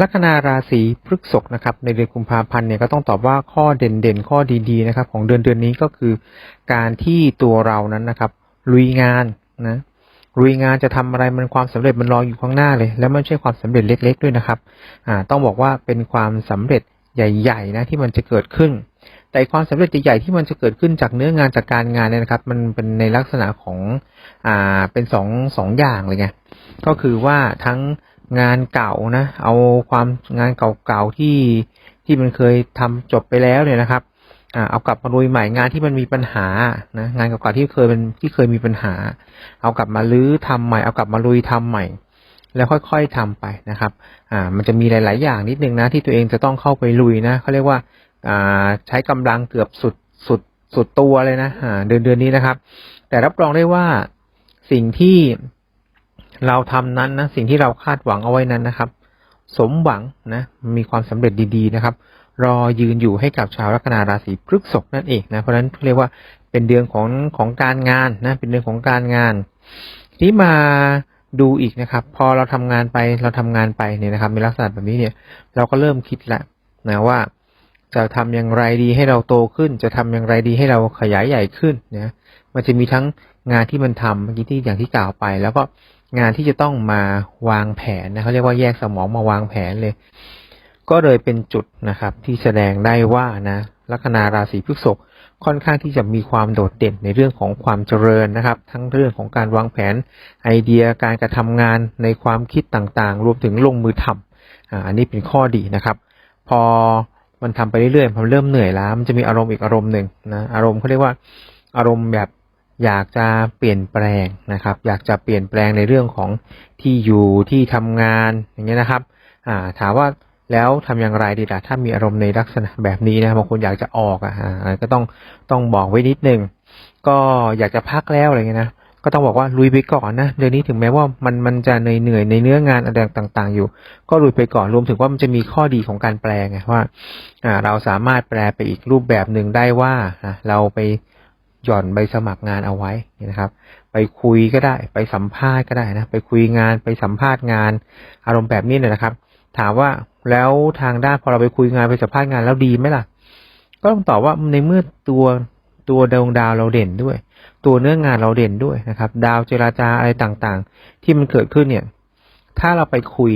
ลัคนาราศีพฤษภนะครับในเดือนกุมภาพันธ์เนี่ยก็ต้องตอบว่าข้อเด่นๆ ข้อดีๆนะครับ ของเดือนเดือนนี้ก็คือ การที่ตัวเรานั้นนะครับลุยงานนะลุยงานจะทำอะไรมันความสำเร็จมันรออยู่ข้างหน้าเลย แล้วไม่ใช่ความสำเร็จเล็ก ๆ ด้วยนะครับอ่าต้องบอกว่าเป็นความสำเร็จใหญ่ๆนะที่มันจะเกิดขึ้น แต่ความสำเร็จใหญ่ๆที่มันจะเกิดขึ้นจากเนื้องานจากการงานเนี่ยนะครับ มันเป็นในลักษณะของอ่าเป็นสองสองอย่างเลยไงก็คือว่าทั้ง งานเก่านะ เอาความงานเก่าๆที่ที่มันเคยทำจบไปแล้วเนี่ยนะครับอ่าเอากลับมาลุยใหม่งานที่มันมีปัญหานะงานเก่าๆที่เคยเป็นที่เคยมีปัญหา เอากลับมาลื้อทำใหม่ เอากลับมาลุยทำใหม่ แล้วค่อยๆทำไปนะครับอ่ามันจะมีหลาย ๆ อย่างนิดนึงนะที่ตัวเองจะต้องเข้าไปลุยนะเขาเรียกว่าอ่าใช้กำลังเกือบสุดสุดสุดตัวเลยนะอ่าเดือนเดือนนี้นะครับ แต่รับรองได้ว่าสิ่งที่ เราทำนั้นนะสิ่งที่เราคาดหวังเอาไว้นั้นนะครับ สมหวังนะมีความสำเร็จดีๆนะครับ รอยืนอยู่ให้กับชาวลัคนาราศีพฤษภนั่นเองนะเพราะฉะนั้นเรียกว่าเป็นเดือนของของการงานนะเป็นเดือนของการงานทีนี้มาดูอีกนะครับ พอเราทำงานไปเราทำงานไปเนี่ยนะครับมีลักษณะแบบนี้เนี่ย เราก็เริ่มคิดแล้วนะว่าจะทำอย่างไรดีให้เราโตขึ้น จะทำอย่างไรดีให้เราขยายใหญ่ขึ้นนะมันจะมีทั้งงานที่มันทำเมื่อกี้ที่อย่างที่กล่าวไป แล้วก็ งานที่จะต้องมาวางแผนนะเขาเรียกว่าแยกสมองมาวางแผนเลย ก็เลยเป็นจุดนะครับ ที่แสดงได้ว่านะลัคนาราศีพฤษภค่อนข้างที่จะมีความโดดเด่นในเรื่องของความเจริญนะครับ ทั้งเรื่องของการวางแผนไอเดียการกระทำงานในความคิดต่างๆ รวมถึงลงมือทำอ่าอันนี้เป็นข้อดีนะครับ พอมันทำไปเรื่อยๆมันเริ่มเหนื่อยล้ามันจะมีอารมณ์อีกอารมณ์หนึ่งนะอารมณ์เขาเรียกว่าอารมณ์แบบ อยากจะเปลี่ยนแปลงนะครับ อยากจะเปลี่ยนแปลงในเรื่องของที่อยู่ที่ทำงานอย่างเงี้ยนะครับอ่าถามว่าแล้วทำอย่างไรดีล่ะถ้ามีอารมณ์ในลักษณะแบบนี้นะบางคนอยากจะออกอะอ่าก็ต้องต้องบอกไว้นิดนึงก็อยากจะพักแล้วอะไรเงี้ยนะก็ต้องบอกว่าลุยไปก่อนนะเดือนนี้ถึงแม้ว่ามันมันจะเหนื่อยในเนื้องานอะไรต่างๆ อยู่ ก็ลุยไปก่อนรวมถึงว่ามันจะมีข้อดีของการแปลไงว่าเราสามารถแปลไปอีกรูปแบบหนึ่งได้ว่าเราไป หย่อนใบสมัครงานเอาไว้นะครับ ไปคุยก็ได้ ไปสัมภาษณ์ก็ได้นะ ไปคุยงาน ไปสัมภาษณ์งาน อารมณ์แบบนี้เนี่ยนะครับ ถามว่าแล้วทางด้านพอเราไปคุยงานไปสัมภาษณ์งานแล้วดีไหมล่ะ ก็ต้องตอบว่าในเมื่อตัวตัวดวงดาวเราเด่นด้วย ตัวเนื้องานเราเด่นด้วยนะครับ ดาวเจราจาอะไรต่างๆ ที่มันเกิดขึ้นเนี่ย ถ้าเราไปคุย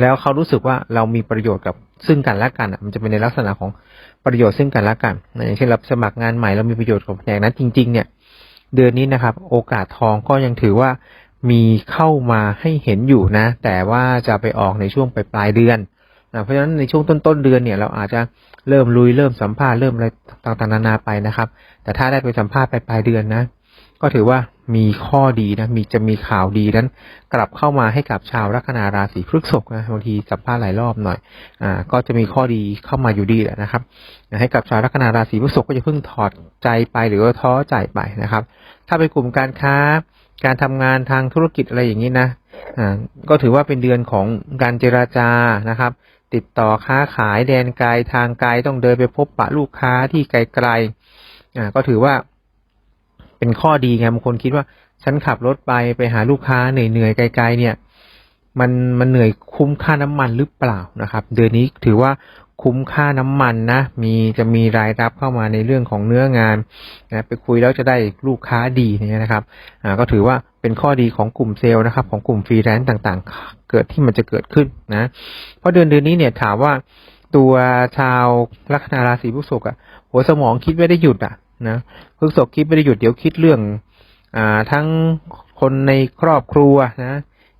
แล้วเขารู้สึกว่าเรามีประโยชน์กับซึ่งกันและกันอะมันจะเป็นในลักษณะของประโยชน์ซึ่งกันและกันอย่างเช่นเราสมัครงานใหม่เรามีประโยชน์กับแผนกนั้นจริง ๆ เนี่ย เดือนนี้นะครับ โอกาสทองก็ยังถือว่ามีเข้ามาให้เห็นอยู่นะ แต่ว่าจะไปออกในช่วงปลายเดือนนะเพราะฉะนั้นในช่วงต้นต้นเดือนเนี่ยเราอาจจะเริ่มลุยเริ่มสัมภาษณ์เริ่มอะไรต่างๆนานาไปนะครับ แต่ถ้าได้ไปสัมภาษณ์ปลายเดือนนะ ก็ถือว่า มีข้อดีนะมีจะมีข่าวดีนั้น กลับเข้ามาให้กับชาวลัคนาราศีพฤษภนะบางทีสัมภาษณ์หลายรอบหน่อยอ่าก็จะมีข้อดีเข้ามาอยู่ดีแหละนะครับให้กับชาวลัคนาราศีพฤษภก็จะเพิ่งถอดใจไปหรือว่าท้อใจไปนะครับ ถ้าเป็นกลุ่มการค้า การทำงานทางธุรกิจอะไรอย่างนี้นะอ่าก็ถือว่าเป็นเดือนของการเจราจานะครับ ติดต่อค้าขายแดนไกลทางไกลต้องเดินไปพบปะลูกค้าที่ไกลๆอ่าก็ถือว่า เป็นข้อดีไงบางคนคิดว่า ฉันขับรถไปไปหาลูกค้าเหนื่อยๆไกล ๆ เนี่ย มันมันเหนื่อยคุ้มค่าน้ำมันหรือเปล่านะครับ เดือนนี้ถือว่าคุ้มค่าน้ำมันนะ มีจะมีรายรับเข้ามาในเรื่องของเนื้องานนะไปคุยแล้วจะได้ลูกค้าดีเนี่ยนะครับอ่าก็ถือว่าเป็นข้อดีของกลุ่มเซลล์นะครับ ของกลุ่มฟรีแลนซ์ต่างๆ เกิดที่มันจะเกิดขึ้นนะ เพราะเดือนเดือนนี้เนี่ยถามว่าตัวชาวลัคนาราศีพฤษภอะหัวสมองคิดไม่ได้หยุดอะ นะพฤษภคิดไม่ได้หยุดเดี๋ยวคิดเรื่อง อ่า ทั้งคนในครอบครัวนะ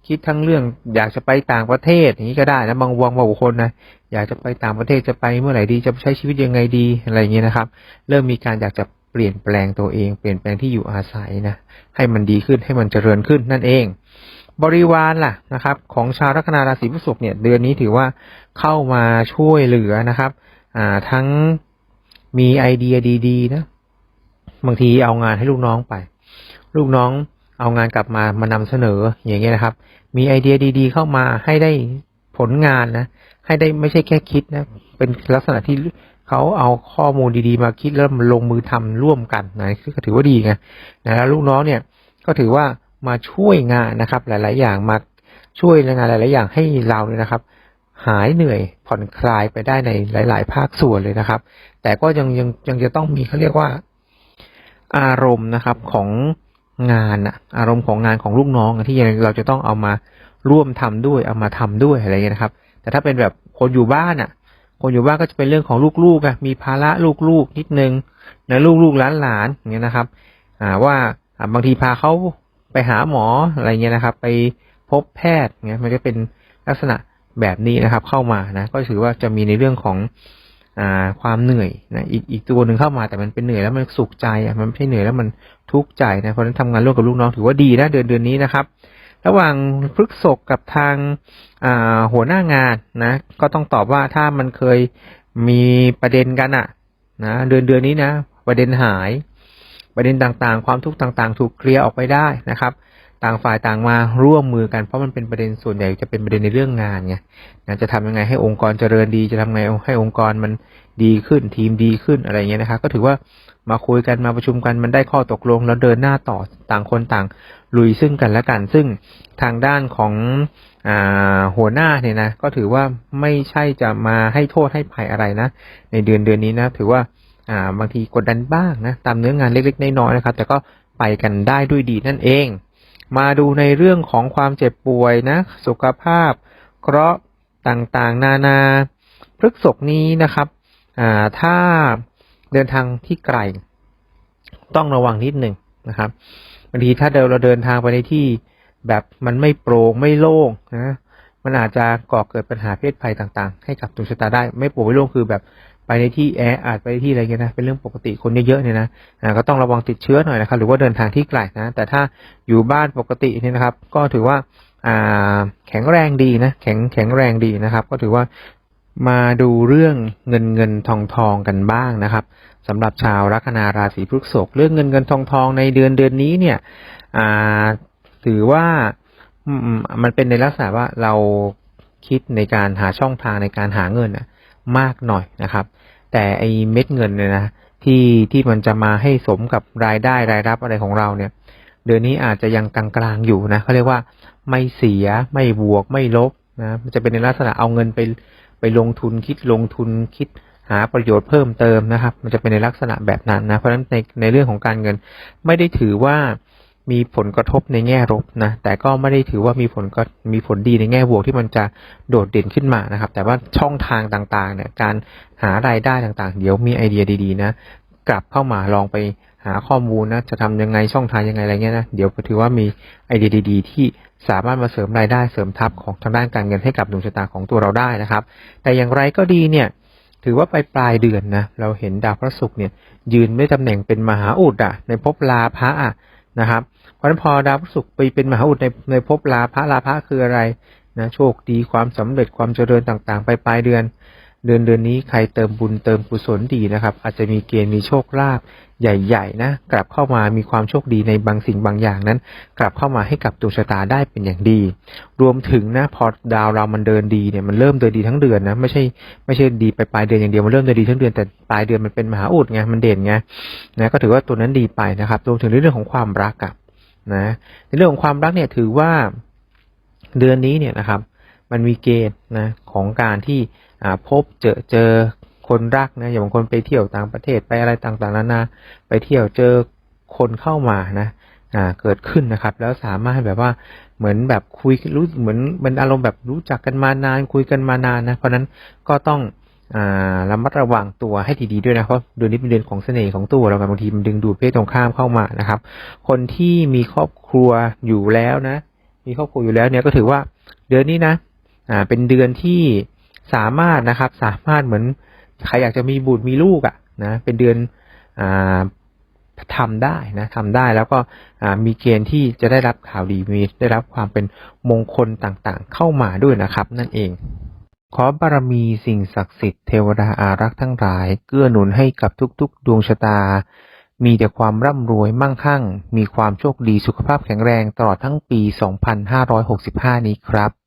คิดทั้งเรื่องอยากจะไปต่างประเทศอย่างนี้ก็ได้นะบางวงบางคนนะอยากจะไปต่างประเทศจะไปเมื่อไหร่ดีจะใช้ชีวิตยังไงดีอะไรอย่างเงี้ยนะครับ เริ่มมีการอยากจะเปลี่ยนแปลงตัวเองเปลี่ยนแปลงที่อยู่อาศัยนะให้มันดีขึ้นให้มันเจริญขึ้นนั่นเอง บริวารล่ะนะครับ ของชาวลัคนาราศีพฤษภเนี่ยเดือนนี้ถือว่าเข้ามาช่วยเหลือนะครับ อ่าทั้งมีไอเดียดีๆนะ บางทีเอางานให้ลูกน้องไป ลูกน้องเอางานกลับมามานำเสนออย่างเงี้ยนะครับ มีไอเดียดีๆ เข้ามาให้ได้ผลงานนะ ให้ได้ไม่ใช่แค่คิดนะ เป็นลักษณะที่เขาเอาข้อมูลดีๆ มาคิดแล้วมาลงมือทำร่วมกันนะก็ถือว่าดีไงนะแล้วลูกน้องเนี่ยก็ถือว่ามาช่วยงานนะครับ หลาย ๆ อย่างมาช่วยงานหลาย ๆ อย่างให้เราเนี่ยนะครับ หายเหนื่อยผ่อนคลายไปได้ในหลาย ๆ ภาคส่วนเลยนะครับ แต่ก็ยังยังยังจะต้องมีเขาเรียกว่า อารมณ์นะครับของงานอะอารมณ์ของงานของลูกน้องที่เราจะต้องเอามาร่วมทำด้วยเอามาทำด้วยอะไรเงี้ยนะครับ แต่ถ้าเป็นแบบคนอยู่บ้านอะคนอยู่บ้านก็จะเป็นเรื่องของลูกๆอะมีภาระลูกๆนิดนึงนะลูกๆหลานๆอย่างเงี้ยนะครับอ่าว่าบางทีพาเขาไปหาหมออะไรเงี้ยนะครับ ไปพบแพทย์เงี้ยมันก็เป็นลักษณะแบบนี้นะครับ เข้ามานะก็ถือว่าจะมีในเรื่องของ ความเหนื่อยนะอีกอีกตัวหนึ่งเข้ามาแต่มันเป็นเหนื่อยแล้วมันสุขใจอะมันไม่ใช่เหนื่อยแล้วมันทุกข์ใจนะเพราะฉะนั้นทำงานร่วมกับลูกน้องถือว่าดีนะเดือนเดือนนี้นะครับ ระหว่างพฤกษกกับทางาหัวหน้างานนะ ก็ต้องตอบว่าถ้ามันเคยมีประเด็นกันอะนะเดือนเดือนนี้นะ ประเด็นหาย ประเด็นต่างๆ ความทุกข์ต่างๆ ถูกเคลียร์ออกไปได้นะครับ ต่างฝ่ายต่างมาร่วมมือกันเพราะมันเป็นประเด็นส่วนใหญ่จะเป็นประเด็นในเรื่องงานไงนะจะทำยังไงให้องค์กรเจริญดีจะทำไงให้องค์กรมันดีขึ้นทีมดีขึ้นอะไรเงี้ยนะครับก็ถือว่ามาคุยกันมาประชุมกันมันได้ข้อตกลง แล้วเดินหน้าต่อต่างคนต่างลุยซึ่งกันและกัน ซึ่งทางด้านของอหัวหน้าเนี่ยนะก็ถือว่าไม่ใช่จะมาให้โทษให้ภัยอะไรนะ ในเดือนเดือนนี้นะ ถือว่าอ่าบางทีกดดันบ้างนะตามเนื้องานเล็กๆน้อยๆนะครับ แต่ก็ไปกันได้ด้วยดีนั่นเอง มาดูในเรื่องของความเจ็บป่วยนะ สุขภาพ เคราะห์ต่างๆ นานาพฤกษกนี้นะครับถ้าเดินทางที่ไกล ต้องระวังนิดหนึ่งนะครับบางทีถ้าเดินเราเดินทางไปในที่แบบมันไม่โปร่งไม่โล่งนะมันอาจจะก่อเกิดปัญหาเพศภัยต่างๆ ให้กับดวงชะตาได้ ไม่โปร่งไม่โล่งคือแบบ ไปในที่แออัดไปที่อะไรเงี้ยนะเป็นเรื่องปกติคนเยอะๆเนี่ยนะก็ต้องระวังติดเชื้อหน่อยนะครับ หรือว่าเดินทางที่ไกลนะ แต่ถ้าอยู่บ้านปกติเนี่ยนะครับ ก็ถือว่าแข็งแรงดีนะแข็งแข็งแรงดีนะครับ ก็ถือว่ามาดูเรื่องเงินเงินทองทองกันบ้างนะครับสำหรับชาวลัคนาราศีพฤษภเรื่องเงินเงินทองทองในเดือนเดือนนี้เนี่ยถือว่ามมันเป็นในลักษณะว่าเราคิดในการหาช่องทางในการหาเงินนะ มากหน่อยนะครับ แต่ไอเม็ดเงินเนี่ยนะที่ที่มันจะมาให้สมกับรายได้รายรับอะไรของเราเนี่ย เดือนนี้อาจจะยังกลางๆอยู่นะเขาเรียกว่าไม่เสียไม่บวกไม่ลบนะมันจะเป็นในลักษณะเอาเงินไปไปลงทุนคิดลงทุนคิดหาประโยชน์เพิ่มเติมนะครับ มันจะเป็นในลักษณะแบบนั้นนะเพราะฉะนั้นในในเรื่องของการเงินไม่ได้ถือว่า มีผลกระทบในแง่ลบนะ แต่ก็ไม่ได้ถือว่ามีผลก็มีผลดีในแง่บวกที่มันจะโดดเด่นขึ้นมานะครับ แต่ว่าช่องทางต่างๆเนี่ย การหารายได้ต่างๆ เดี๋ยวมีไอเดียดีๆนะ กลับเข้ามาลองไปหาข้อมูลนะ จะทำยังไงช่องทางยังไงอะไรเงี้ยนะ เดี๋ยวถือว่ามีไอเดียดีๆ ที่สามารถมาเสริมรายได้เสริมทัพของทางด้านการเงินให้กับดวงชะตาของตัวเราได้นะครับ แต่อย่างไรก็ดีเนี่ยถือว่าไปปลายเดือนนะ เราเห็นดาวพระศุกร์เนี่ยยืนด้วยตำแหน่งเป็นมหาอุดอะในภพลาภะอะ นะครับ เพราะฉะนั้นพอดาวพฤหัสไปเป็นมหาอุดในในภพลาภะลาภะคืออะไรนะโชคดีความสำเร็จความเจริญต่างๆ ไปปลายเดือน เดือนเดือนนี้ใครเติมบุญเติมกุศลดีนะครับ อาจจะมีเกณฑ์มีโชคลาภใหญ่ๆนะกลับเข้ามามีความโชคดีในบางสิ่งบางอย่างนั้น กลับเข้ามาให้กับดวงชะตาได้เป็นอย่างดี รวมถึงนะพอดาวเรามันเดินดีเนี่ยมันเริ่มเดินดีทั้งเดือนนะไม่ใช่ไม่ใช่ดีไปปลายเดือนอย่างเดียวมันเริ่มเดินดีทั้งเดือนแต่ปลายเดือนมันเป็นมหาอุดไงมันเด่นไงนะก็ถือว่าตัวนั้นดีไปนะครับรวมถึงในเรื่องของความรักอะนะในเรื่องของความรักเนี่ยถือว่าเดือนนี้เนี่ยนะครับ มันมีเกณฑ์นะของการที่ พบเจอเจอคนรักนะอย่างบางคนไปเที่ยวต่างประเทศไปอะไรต่างๆนานาไปเที่ยวเจอคนเข้ามานะอ่าเกิดขึ้นนะครับ แล้วสามารถแบบว่าเหมือนแบบคุยรู้เหมือนมันอารมณ์แบบรู้จักกันมานาน คุยกันมานานนะเพราะนั้นก็ต้องอระมัดระวังตัวให้ดีๆด้วยนะเพราะเดือนนี้เป็นเดือนของเสน่ห์ของตัวเราบางทีมันดึงดูดเพศตรงข้ามเข้ามานะครับ คนที่มีครอบครัวอยู่แล้วนะ มีครอบครัวอยู่แล้วเนี่ยก็ถือว่าเดือนนี้นะอ่าเป็นเดือนที่ สามารถนะครับ สามารถเหมือนใครอยากจะมีบุตรมีลูกอะ่ะนะเป็นเดือนอ่าทำได้นะทำได้แล้วก็มีเกณฑ์ที่จะได้รับข่าวดีมีได้รับความเป็นมงคลต่างๆ เข้ามาด้วยนะครับ นั่นเอง ขอบารมีสิ่งศักดิ์สิทธิ์เทวดาอารักษ์ทั้งหลาย เกื้อหนุนให้กับทุกๆ ดวงชะตา มีแต่ความร่ำรวยมั่งคั่ง มีความโชคดีสุขภาพแข็งแรงตลอดทั้งปี 2565 นี้ครับ